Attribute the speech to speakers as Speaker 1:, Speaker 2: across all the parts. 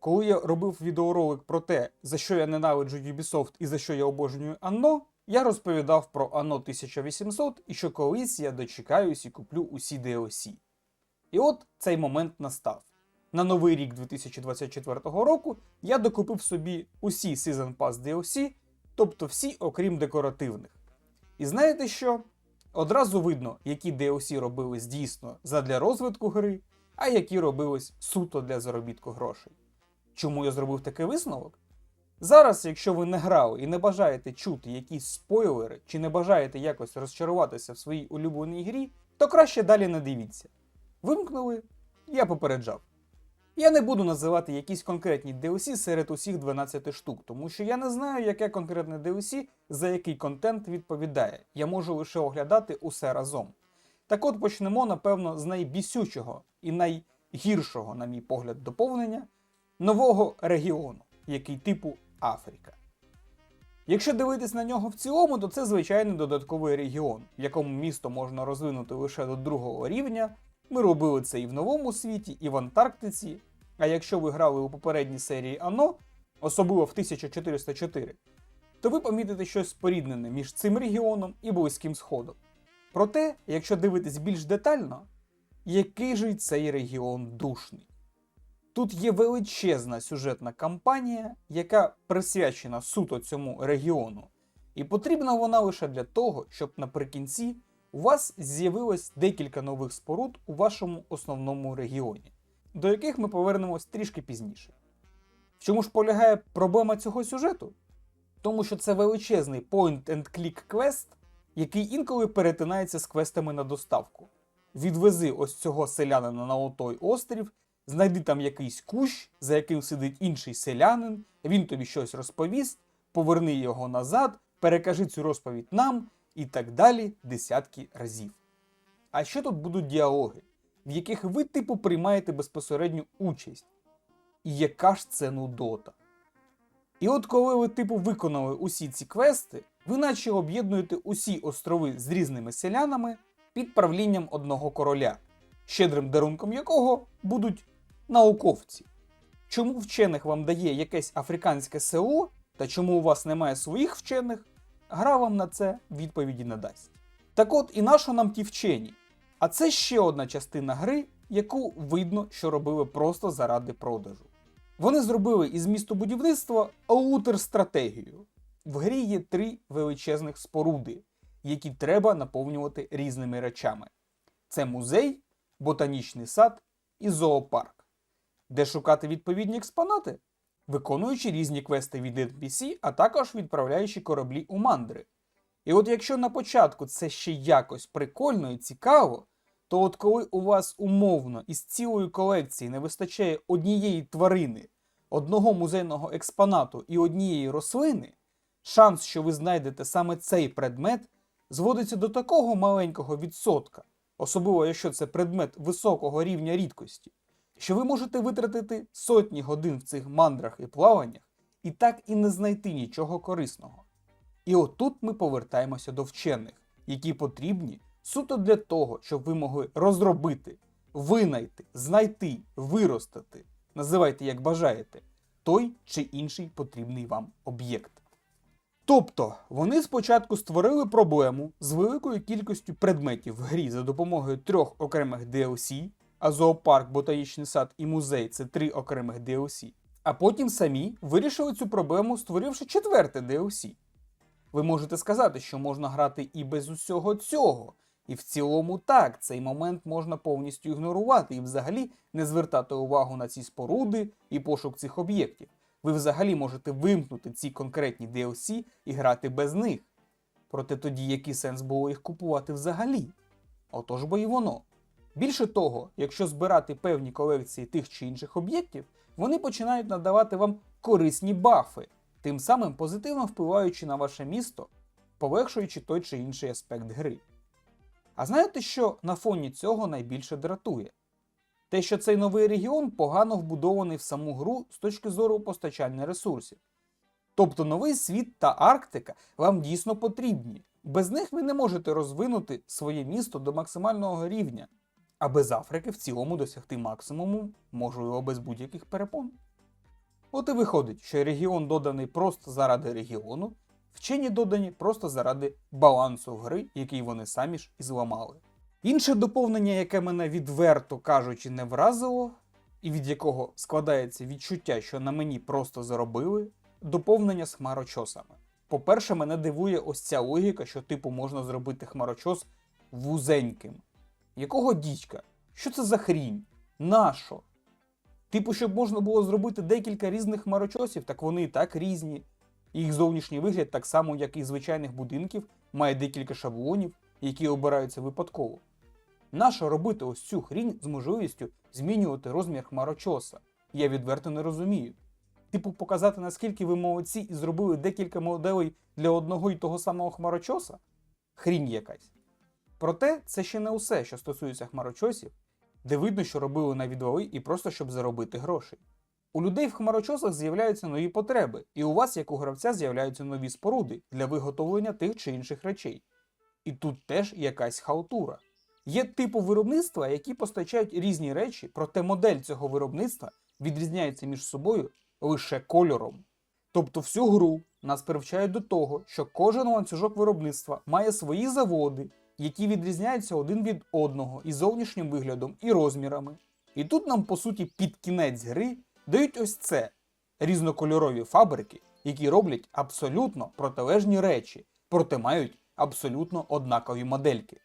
Speaker 1: коли я робив відеоролик про те, за що я ненавиджу Ubisoft і за що я обожнюю Anno, я розповідав про Anno 1800 і що колись я дочекаюсь і куплю усі DLC. І от цей момент настав. На новий рік 2024 року я докупив собі усі Season Pass DLC, тобто всі, окрім декоративних. І знаєте що? Одразу видно, які DLC робились дійсно задля розвитку гри, а які робились суто для заробітку грошей. Чому я зробив такий висновок? Зараз, якщо ви не грали і не бажаєте чути якісь спойлери, чи не бажаєте якось розчаруватися в своїй улюбленій грі, то краще далі не дивіться. Вимкнули, я попереджав. Я не буду називати якісь конкретні DLC серед усіх 12 штук, тому що я не знаю, яке конкретне DLC за який контент відповідає. Я можу лише оглядати усе разом. Так от почнемо, напевно, з найбісючого і найгіршого, на мій погляд, доповнення нового регіону, який типу Африка. Якщо дивитись на нього в цілому, то це звичайний додатковий регіон, в якому місто можна розвинути лише до другого рівня. Ми робили це і в новому світі, і в Антарктиці. А якщо ви грали у попередній серії Ано, особливо в 1404, то ви помітите щось споріднене між цим регіоном і Близьким Сходом. Проте, якщо дивитись більш детально, який же цей регіон душний. Тут є величезна сюжетна кампанія, яка присвячена суто цьому регіону, і потрібна вона лише для того, щоб наприкінці у вас з'явилось декілька нових споруд у вашому основному регіоні, до яких ми повернемось трішки пізніше. В чому ж полягає проблема цього сюжету? Тому що це величезний point-and-click квест, який інколи перетинається з квестами на доставку. Відвези ось цього селянина на отой острів, знайди там якийсь кущ, за яким сидить інший селянин, він тобі щось розповість, поверни його назад, перекажи цю розповідь нам і так далі десятки разів. А ще тут будуть діалоги, в яких ви, типу, приймаєте безпосередню участь. І яка ж це нудота? І от коли ви, типу, виконали усі ці квести, ви наче об'єднуєте усі острови з різними селянами під правлінням одного короля, щедрим дарунком якого будуть науковці. Чому вчених вам дає якесь африканське село, та чому у вас немає своїх вчених, гра вам на це відповіді не дасть. Так от і нащо нам ті вчені? А це ще одна частина гри, яку видно, що робили просто заради продажу. Вони зробили із містобудівництва аутер-стратегію. В грі є три величезних споруди, які треба наповнювати різними речами: це музей, ботанічний сад і зоопарк, де шукати відповідні експонати, виконуючи різні квести від NPC, а також відправляючи кораблі у мандри. І от якщо на початку це ще якось прикольно і цікаво, то от коли у вас умовно із цілої колекції не вистачає однієї тварини, одного музейного експонату і однієї рослини, шанс, що ви знайдете саме цей предмет, зводиться до такого маленького відсотка, особливо якщо це предмет високого рівня рідкості, що ви можете витратити сотні годин в цих мандрах і плаваннях і так і не знайти нічого корисного. І отут ми повертаємося до вчених, які потрібні суто для того, щоб ви могли розробити, винайти, знайти, виростити, називайте як бажаєте, той чи інший потрібний вам об'єкт. Тобто вони спочатку створили проблему з великою кількістю предметів в грі за допомогою трьох окремих DLC, а зоопарк, ботанічний сад і музей це три окремих DLC, а потім самі вирішили цю проблему, створивши четверте DLC. Ви можете сказати, що можна грати і без усього цього. І в цілому так, цей момент можна повністю ігнорувати і взагалі не звертати увагу на ці споруди і пошук цих об'єктів. Ви взагалі можете вимкнути ці конкретні DLC і грати без них. Проте тоді який сенс було їх купувати взагалі? Отож бо і воно. Більше того, якщо збирати певні колекції тих чи інших об'єктів, вони починають надавати вам корисні бафи, тим самим позитивно впливаючи на ваше місто, полегшуючи той чи інший аспект гри. А знаєте, що на фоні цього найбільше дратує? Те, що цей новий регіон погано вбудований в саму гру з точки зору постачання ресурсів. Тобто новий світ та Арктика вам дійсно потрібні. Без них ви не можете розвинути своє місто до максимального рівня, а без Африки в цілому досягти максимуму можливо без будь-яких перепон. От і виходить, що регіон доданий просто заради регіону, вчені додані просто заради балансу гри, який вони самі ж і зламали. Інше доповнення, яке мене відверто кажучи не вразило, і від якого складається відчуття, що на мені просто заробили, доповнення з хмарочосами. По-перше, мене дивує ось ця логіка, що типу можна зробити хмарочос вузеньким. Якого дідька? Що це за хрінь? Нащо? Типу, щоб можна було зробити декілька різних хмарочосів, так вони і так різні. Їх зовнішній вигляд, так само, як і звичайних будинків, має декілька шаблонів, які обираються випадково. Нащо робити ось цю хрінь з можливістю змінювати розмір хмарочоса? Я відверто не розумію. Типу, показати, наскільки ви молодці і зробили декілька моделей для одного і того самого хмарочоса? Хрінь якась. Проте це ще не усе, що стосується хмарочосів, де видно, що робили на відвали і просто щоб заробити грошей. У людей в хмарочосах з'являються нові потреби, і у вас, як у гравця, з'являються нові споруди для виготовлення тих чи інших речей. І тут теж якась халтура. Є типу виробництва, які постачають різні речі, проте модель цього виробництва відрізняється між собою лише кольором. Тобто всю гру нас привчають до того, що кожен ланцюжок виробництва має свої заводи, які відрізняються один від одного і зовнішнім виглядом, і розмірами. І тут нам, по суті, під кінець гри дають ось це різнокольорові фабрики, які роблять абсолютно протилежні речі, проте мають абсолютно однакові модельки.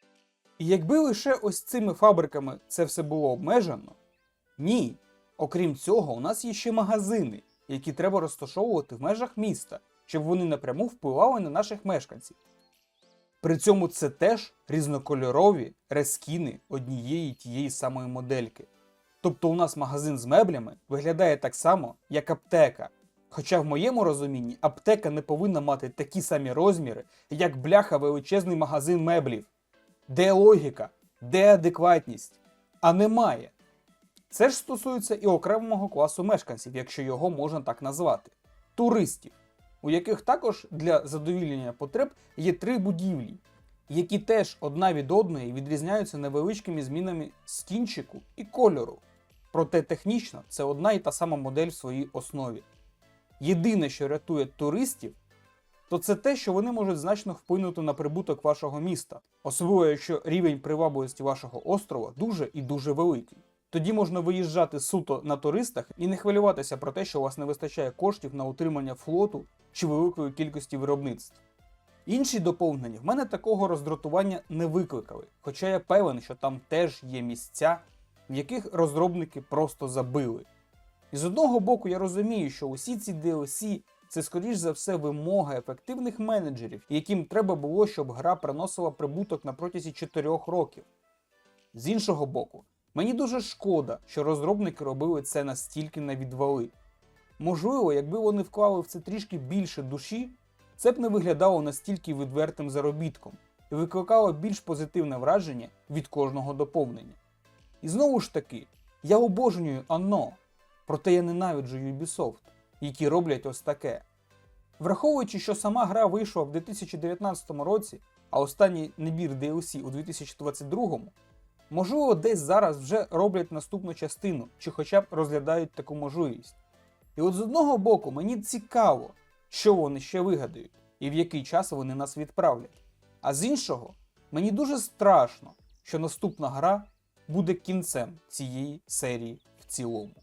Speaker 1: І якби лише ось цими фабриками це все було обмежено, ні. Окрім цього, у нас є ще магазини, які треба розташовувати в межах міста, щоб вони напряму впливали на наших мешканців. При цьому це теж різнокольорові рескіни однієї тієї самої модельки. Тобто у нас магазин з меблями виглядає так само, як аптека. Хоча в моєму розумінні аптека не повинна мати такі самі розміри, як бляха величезний магазин меблів. Де логіка? Де адекватність? А немає. Це ж стосується і окремого класу мешканців, якщо його можна так назвати туристів, у яких також для задовільнення потреб є три будівлі, які теж одна від одної відрізняються невеличкими змінами скінчику і кольору. Проте технічно це одна і та сама модель в своїй основі. Єдине, що рятує туристів, то це те, що вони можуть значно вплинути на прибуток вашого міста, особливо якщо рівень привабливості вашого острова дуже і дуже великий. Тоді можна виїжджати суто на туристах і не хвилюватися про те, що у вас не вистачає коштів на утримання флоту чи великої кількості виробництв. Інші доповнення в мене такого роздратування не викликали, хоча я певен, що там теж є місця, в яких розробники просто забили. І з одного боку, я розумію, що усі ці DLC це скоріш за все вимога ефективних менеджерів, яким треба було, щоб гра приносила прибуток на протязі 4 років. З іншого боку, мені дуже шкода, що розробники робили це настільки на відвали. Можливо, якби вони вклали в це трішки більше душі, це б не виглядало настільки відвертим заробітком і викликало більш позитивне враження від кожного доповнення. І знову ж таки, я обожнюю Anno, проте я ненавиджу Ubisoft, які роблять ось таке. Враховуючи, що сама гра вийшла в 2019 році, а останній набір DLC у 2022, можливо, десь зараз вже роблять наступну частину, чи хоча б розглядають таку можливість. І от з одного боку мені цікаво, що вони ще вигадають і в який час вони нас відправлять. А з іншого, мені дуже страшно, що наступна гра буде кінцем цієї серії в цілому.